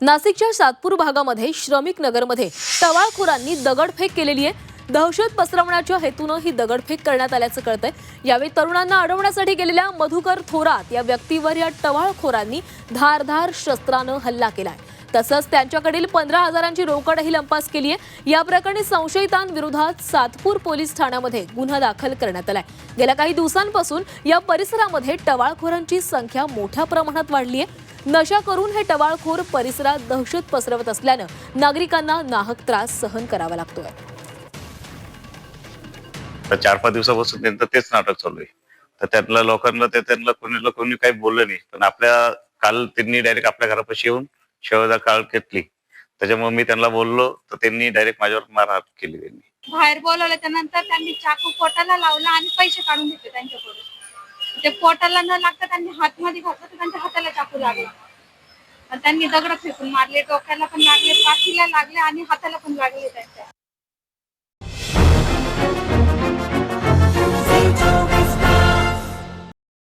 नाशिकच्या सातपूर भागामध्ये श्रमिक नगरमध्ये टवाळखोरांनी दगडफेक केलेली आहे. दहशत पसरवण्याच्या हेतूनं ही दगडफेक करण्यात आल्याचं कळतंय. यावेळी तरुणांना अडवण्यासाठी गेलेल्या मधुकर थोरात या व्यक्तीवर या टवाळखोरांनी धारधार शस्त्रानं हल्ला केलाय. तसंच त्यांच्याकडील पंधरा हजारांची रोकडही लंपास केली आहे. या प्रकरणी संशयितांविरोधात सातपूर पोलीस ठाण्यामध्ये गुन्हा दाखल करण्यात आलाय. गेल्या काही दिवसांपासून या परिसरामध्ये टवाळखोरांची संख्या मोठ्या प्रमाणात वाढली आहे. नशा करून हे टवाळखोर परिसरात दहशत पसरवत असल्यानं नागरिकांना नाहक त्रास सहन करावा लागतोय. तर चार पाच दिवसापासून त्यांचं तेच नाटक चालू आहे. तर त्यातल्या लोकांना ते त्यांना कोणीला कोणी काही बोललं नाही. पण आपल्या काल त्यांनी डायरेक्ट आपल्या घरापाशी येऊन शेवदा काळ घेतली. त्याच्यामुळे मी त्यांना बोललो तर त्यांनी डायरेक्ट माझ्यावर मारहाण केली त्यांनी. बाहेर बोलवल्याच्या नंतर त्यांनी चाकू पोटाला लावला आणि पैसे काढून घेतले त्यांच्याकडून. ते पोटाला न लागता त्यांनी हातमध्ये घातलं तर त्यांच्या हाताला चाकू लागला. आणि त्यांनी दगड फेकून मारले डोक्याला पण लागले पाठीला लागले आणि हाताला पण लागले त्यांच्या.